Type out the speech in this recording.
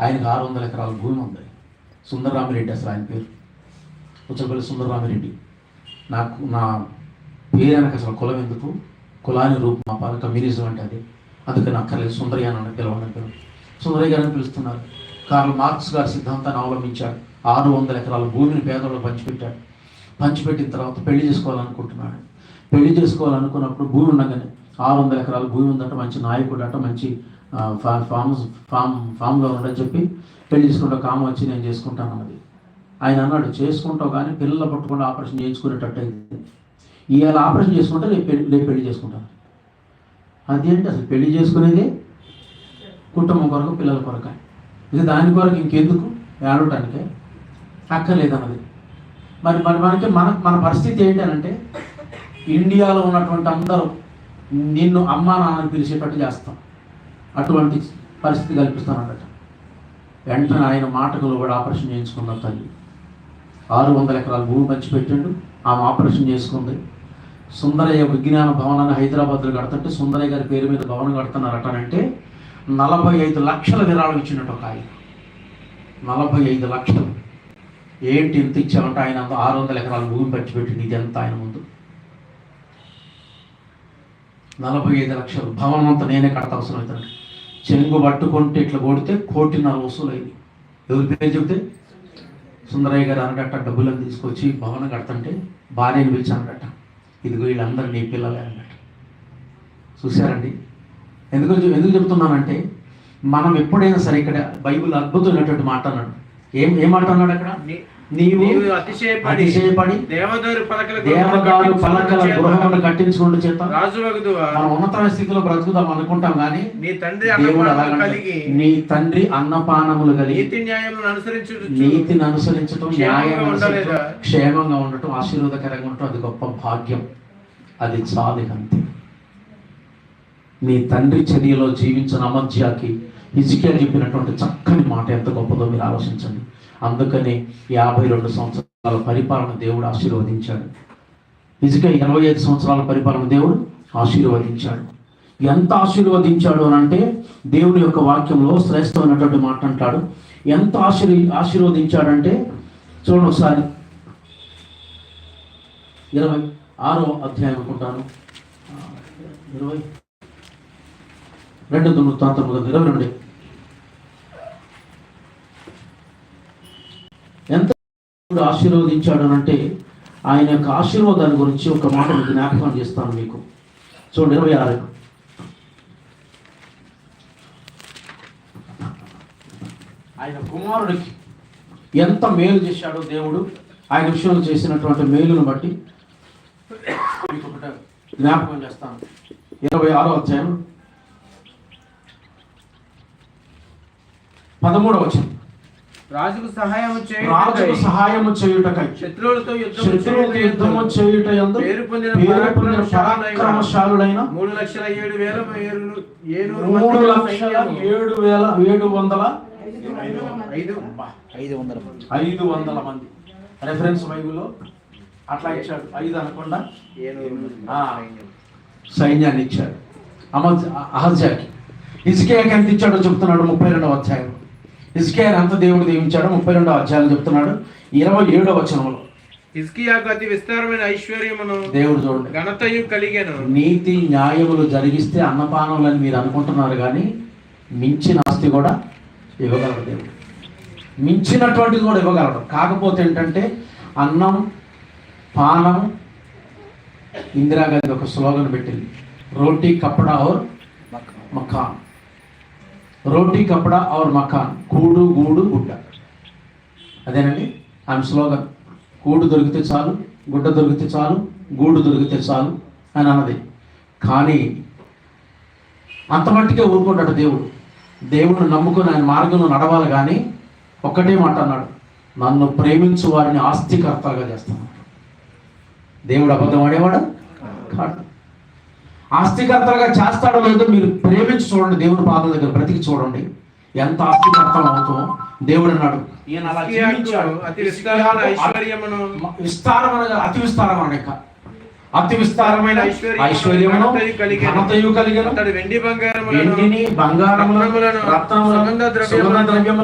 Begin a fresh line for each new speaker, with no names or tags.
ఆయనకు ఆరు వందల ఎకరాల భూమి ఉంది. సుందరరామిరెడ్డి అసలు ఆయన పేరు. ఉచ్చపల్లి సుందరరామిరెడ్డి నాకు నా పేరు అసలు కులం ఎందుకు? కులాన్ని రూపం మా కమ్యూనిజం అంటే అది. అందుకని అక్కర్లేదు. సుందరయ్య అని పిలవండి పేరు సుందరయ్య గారిని పిలుస్తున్నారు. కార్ల్ మార్క్స్ గారి సిద్ధాంతాన్ని అవలంబించాడు. ఆరు వందల ఎకరాల భూమిని పేదలకు పంచిపెట్టాడు. పంచిపెట్టిన తర్వాత పెళ్ళి చేసుకోవాలనుకుంటున్నాడు. పెళ్ళి చేసుకోవాలనుకున్నప్పుడు భూమి ఉండగానే ఆరు వందల ఎకరాల భూమి ఉందట మంచి నాయకుడు అట మంచి ఫామ్ ఫామ్ ఫామ్లో ఉండని చెప్పి పెళ్ళి చేసుకుంటా కామ వచ్చి నేను చేసుకుంటాను అన్నది ఆయన అన్నాడు చేసుకుంటావు కానీ పిల్లలు పట్టుకుండా ఆపరేషన్ చేయించుకునేటట్టు అయింది. ఇవాళ ఆపరేషన్ చేసుకుంటే రేపు పెళ్ళి రేపు పెళ్ళి చేసుకుంటాను. అదేంటి అసలు పెళ్ళి చేసుకునేది? కుటుంబం కొరకు పిల్లల కొరక. ఇది దాని కొరకు ఇంకెందుకు? ఏడవటానికే? అక్కర్లేదన్నది. మరి మరి మనకి మన మన పరిస్థితి ఏంటి అని అంటే ఇండియాలో ఉన్నటువంటి అందరూ నిన్ను అమ్మా నాన్న పిలిచేటట్టు చేస్తాం. అటువంటి పరిస్థితి కల్పిస్తానన్నట వెంటనే ఆయన మాటకు కూడా ఆపరేషన్ చేయించుకున్న తల్లి. ఆరు వందల ఎకరాల భూమి పంచిపెట్టిండు. ఆమె ఆపరేషన్ చేసుకుంది. సుందరయ్య విజ్ఞాన భవనాన్ని హైదరాబాద్లో కడుతుంటే సుందరయ్య గారి పేరు మీద భవనం కడుతున్నారట అంటే నలభై ఐదు లక్షల విరాళం ఇచ్చినట్టు ఒక ఆయన. నలభై ఐదు లక్షలు. ఏంటి ఇంత ఇచ్చామంటే ఆయన ఆరు వందల ఎకరాల భూమి పంచిపెట్టింది ఇది ఎంత ఆయన ముందు. నలభై ఐదు లక్షలు. భవనం అంతా నేనే కడతా అవసరం అవుతాడు చెంగు పట్టుకుంటే ఇట్లా కొడితే కోటిన్నర వసూలైంది ఎవరి పేరు చెబితే సుందరయ్య గారు అనగట్ట డబ్బులను తీసుకొచ్చి భవనం కడతంటే భార్యను పిలిచి అనగట్ట ఇదిగో వీళ్ళందరూ నీ పిల్లలే అన్నట్టు చూశారండి? ఎందుకు ఎందుకు చెప్తున్నానంటే మనం ఎప్పుడైనా సరే ఇక్కడ బైబిల్ అద్భుతమైనటువంటి మాట అన్నాడు. ఏం ఏం మాట అన్నాడు అక్కడ?
నీ-
నీవు
అతిశయపడి దేవదారు పలకల
దేవదారు పలకల గృహమును కట్టించుకుంటూ
వగుదువా?
మనం ఉన్నతమైన స్థితిలో బ్రతుకుదాం అనుకుంటాం కానీ
నీ తండ్రి కలిగి
నీ తండ్రి అన్నపానములు కలిగి
నీతి న్యాయములను అనుసరించు
నీతిని అనుసరించడం న్యాయం? అనుసరించడం, క్షేమంగా ఉండటం ఆశీర్వాదకరంగా ఉండటం అది గొప్ప భాగ్యం. అది చాలు అంతే. నీ తండ్రి చర్యలో జీవించిన అమధ్యాకి హిజికేల్ చెప్పినటువంటి చక్కని మాట ఎంత గొప్పదో మీరు ఆలోచించండి. అందుకనే యాభై రెండు సంవత్సరాల పరిపాలన దేవుడు ఆశీర్వదించాడు. హిజికే ఇరవై ఐదు సంవత్సరాల పరిపాలన దేవుడు ఆశీర్వదించాడు. ఎంత ఆశీర్వదించాడు అని అంటే దేవుని యొక్క వాక్యంలో శ్రేష్టమైనటువంటి మాట అంటాడు. ఎంత ఆశీర్ ఆశీర్వదించాడంటే చూడండి ఒకసారి. ఇరవై ఆరో అధ్యాయం అనుకుంటాను. ఇరవై రెండు తొమ్మిది తొమ్మిది ఇరవై రెండు ఎంత ఎప్పుడు ఆశీర్వదించాడు అని అంటే ఆయన యొక్క ఆశీర్వాదాన్ని గురించి ఒక మాట జ్ఞాపకం చేస్తాను మీకు. చూడండి ఇరవై ఆరు ఆయన కుమారుడికి ఎంత మేలు చేశాడో దేవుడు ఆయన విషయంలో చేసినటువంటి మేలును బట్టి మీకు ఒకటి జ్ఞాపకం చేస్తాను. ఇరవై ఆరో అధ్యాయం పదమూడవ వచనం.
రాజుకు సహాయం
రాజుకు సహాయము చేయుటకై
శత్రువులతో
శత్రువులకు యుద్ధము చేయుట యందు
పేరు పొందిన
పేరు పొందిన
పరాక్రమశాలులైన
పరాక్రమశాలుడైన
మూడు లక్షల ఏడు వేల
మూడు
మంది
లక్షల. ఏడు వేల ఏడు వందల
ఐదు.
ఐదు వందల మంది.
ఐదు వందల మంది. రెఫరెన్స్ బైబిల్లో అట్లా ఇచ్చాడు. ఐదు అనకుండా. సైన్యాన్ని ఇచ్చాడు. అహజ్యాకి. హిజ్కియాకి ఎంత ఇచ్చాడో చెప్తున్నాడు ముప్పై రెండవ అధ్యాయం. హిజ్కియా ఎంత దేవుడు దీవించాడో. ముప్పై రెండవ అధ్యాయం చెప్తున్నాడు. ఇరవై ఏడవ వచనంలో
హిజ్కియాకు అతి విస్తారమైన ఐశ్వర్యమును
దేవుడు చూడండి.
ఘనతయు కలిగాను.
నీతి న్యాయములు జరిగిస్తే అన్నపానములని మీరు అనుకుంటున్నారు కానీ మించిన ఆస్తి కూడా ఇవ్వగలడు దేవుడు. మించినటువంటిది కూడా ఇవ్వగలడు. కాకపోతే ఏంటంటే అన్నం పానం ఇందిరాగాంధీ ఒక స్లోగన్ పెట్టింది. రోటీ కప్పడా ఔర్ మకాన్ రోటీ కపడా ఆర్ మకాన్. కూడు గూడు గుడ్డ. అదేనండి? ఆమె స్లోగన్. కూడు దొరికితే చాలు గుడ్డ దొరికితే చాలు గూడు దొరికితే చాలు అని అన్నది. కానీ అంత మట్టికే ఊరుకుంటాడు దేవుడు. దేవుడిని నమ్ముకుని ఆయన మార్గంలో నడవాలి కానీ ఒక్కటే మాట అన్నాడు. నన్ను ప్రేమించు వారిని ఆస్తికర్తగా చేస్తాను. దేవుడు అబద్ధం ఆడేవాడు? కాదు. ఆస్తికర్తలుగా చేస్తాడో లేదో మీరు ప్రేమించి చూడండి దేవుని పాదం దగ్గర బ్రతికి చూడండి. ఎంత ఆస్తికర్తలు అవుతామో దేవుడు అన్నాడు. ఈయన అలా జీవించాడు.
విస్తారమైన
అతి విస్తారమైన ఇంకా. అతి విస్తారమైన
ఐశ్వర్యమును, ఘనతయు కలిగెను. వెండి బంగారములను రత్నములను,
సుగంధ ద్రవ్యములను